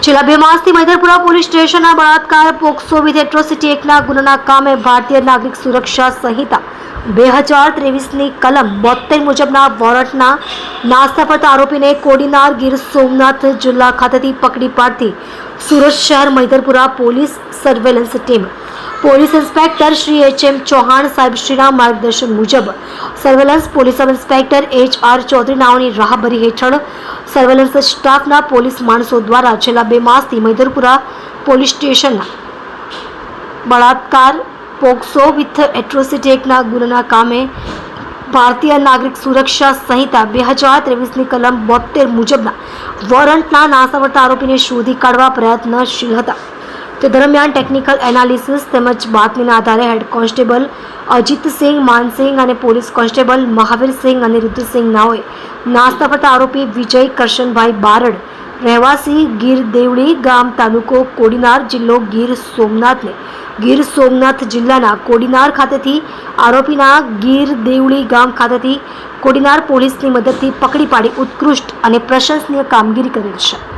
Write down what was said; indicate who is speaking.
Speaker 1: છેલ્લા બે માસથી મૈદરપુરા પોલીસ સ્ટેશનના બળાત્કાર, પોક્સો વિથ એટ્રોસિટી એકના ગુનાના કામે ભારતીય નાગરિક સુરક્ષા સંહિતા બે હજાર ત્રેવીસની કલમ બોતેર મુજબના વોરંટના નાસ્તા પડતા આરોપીને કોડીનાર ગીર સોમનાથ જિલ્લા ખાતેથી પકડી પાડતી સુરત શહેર Maidarpura police surveillance team. Police inspector Shri H M Chauhan સાહેબશ્રીના માર્ગદર્શન મુજબ surveillance police sub inspector H R Chaudhari નાઓની રાહબરી હેઠળ સર્વેલન્સ સ્ટાફના પોલીસ માણસો દ્વારા છેલ્લા બે માસથી મૈદરપુરા પોલીસ સ્ટેશનના બળાત્કાર, પોક્સો વિથ એટ્રોસિટી એક્ટના ગુનાના કામે ભારતીય નાગરિક સુરક્ષા સંહિતા બે હજાર ત્રેવીસની કલમ બોતેર મુજબના વોરંટના નાસાવડતા આરોપીને શોધી કાઢવા પ્રયત્નશીલ હતા. તે દરમિયાન ટેકનિકલ એનાલિસિસ તેમજ બાતમીના આધારે હેડ કોન્સ્ટેબલ અજીતસિંહ માનસિંહ અને પોલીસ કોન્સ્ટેબલ મહાવીરસિંહ અને રુદ્રસિંહ નાઓએ નાસ્તા પડતા આરોપી વિજય કરશનભાઈ બારડ, રહેવાસી ગીર દેવળી ગામ તાલુકો કોડીનાર જિલ્લો ગીર સોમનાથને ગીર સોમનાથ જિલ્લાના કોડીનાર ખાતેથી આરોપીના ગીર દેવળી ગામ ખાતેથી કોડીનાર પોલીસની મદદથી પકડી પાડી ઉત્કૃષ્ટ અને પ્રશંસનીય કામગીરી કરેલ છે.